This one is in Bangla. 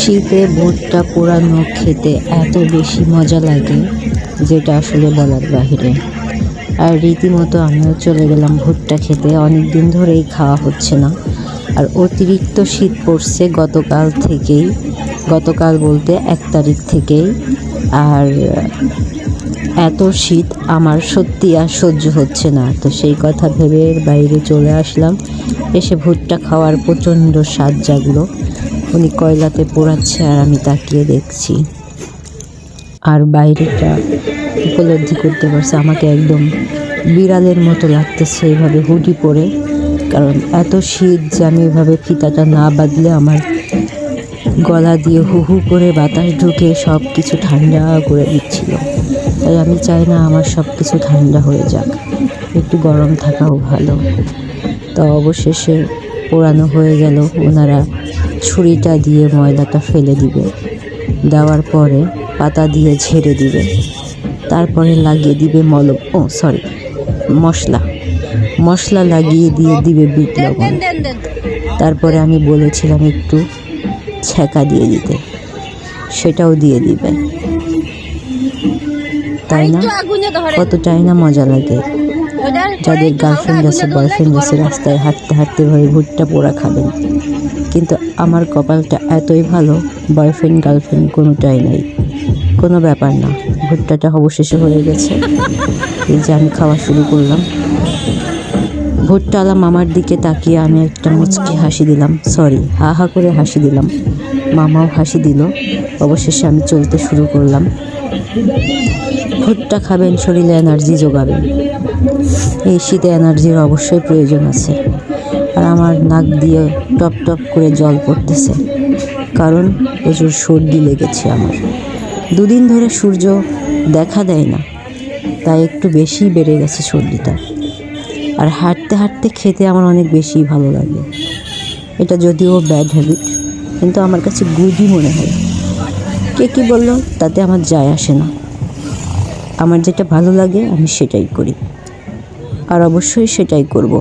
শীতে ভুট্টা পোড়ানো খেতে এত বেশি মজা লাগে যেটা আসলে বলার বাহিরে। আর রীতিমতো আমিও চলে গেলাম ভুট্টা খেতে অনেক দিন ধরেই খাওয়া হচ্ছে না। আর অতিরিক্ত শীত পড়ছে গতকাল থেকেই, গতকাল বলতে এক তারিখ থেকেই। আর এত শীত আমার সত্যি আর সহ্য হচ্ছে না। তো সেই কথা ভেবে বাইরে চলে আসলাম, এসে ভুট্টা খাওয়ার প্রচণ্ড স্বাদ জাগলো। উনি কয়লাতে পোড়াচ্ছে আর আমি তাকিয়ে দেখছি। আর বাইরেটা উপলব্ধি করতে পারছে, আমাকে একদম বিড়ালের মতো লাগতেছে এইভাবে হুডি পরে। কারণ এত শীত যে আমি এভাবে ফিতাটা না বাঁধলে আমার গলা দিয়ে হু হু করে বাতাস ঢুকে সব কিছু ঠান্ডা করে দিচ্ছিল। তাই আমি চাই না আমার সব কিছু ঠান্ডা হয়ে যাক। একটু গরম থাকাও ভালো। তো অবশেষে পোড়ানো হয়ে গেল। ওনারা ছুরিটা দিয়ে ময়দাটা ফেলে দিবে। দেওয়ার পরে পাতা দিয়ে ঝেড়ে দিবে। তারপরে লাগিয়ে দিবে মলম। ও সরি মশলা। মশলা লাগিয়ে দিয়ে দিবে বিট লবণ। তারপরে আমি বলেছিলাম একটু ছ্যাঁকা দিয়ে দিতে। সেটাও দিয়ে দিবে। তাই না? কতটাই না মজা লাগে। যাদের গার্লফ্রেন্ড আছে বয়ফ্রেন্ড আছে, রাস্তায় হাঁটতে হাঁটতে ভাবে ভুট্টা পোড়া খাবেন। কিন্তু আমার কপালটা এতই ভালো বয়ফ্রেন্ড গার্লফ্রেন্ড কোনোটাই নাই। কোনো ব্যাপার না, ভুট্টাটা অবশেষে হয়ে গেছে। এই যে আমি খাওয়া শুরু করলাম। ভুট্টালা মামার দিকে তাকিয়ে আমি একটা মুচকি হাসি দিলাম। সরি হা হা করে হাসি দিলাম। মামাও হাসি দিল। অবশেষে আমি চলতে শুরু করলাম। ভুট্টা খাবেন, শরীরে এনার্জি যোগাবেন। এই শীতে এনার্জির অবশ্যই প্রয়োজন আছে। আর আমার নাক দিয়ে টপ টপ করে জল পড়তেছে। কারণ প্রচুর সর্দি লেগেছে আমার। দুদিন ধরে সূর্য দেখা দেয় না। তাই একটু বেশি বেড়ে গেছে সর্দিটা। আর হাঁটতে হাঁটতে খেতে আমার অনেক বেশি ভালো লাগে। এটা যদিও ব্যাড হ্যাবিট কিন্তু আমার কাছে গুডই মনে হয়। কে কী বলল? তাতে আমার যায় আসে না। আমার যেটা ভালো লাগে আমি সেটাই করি। আর অবশ্যই সেটাই করব।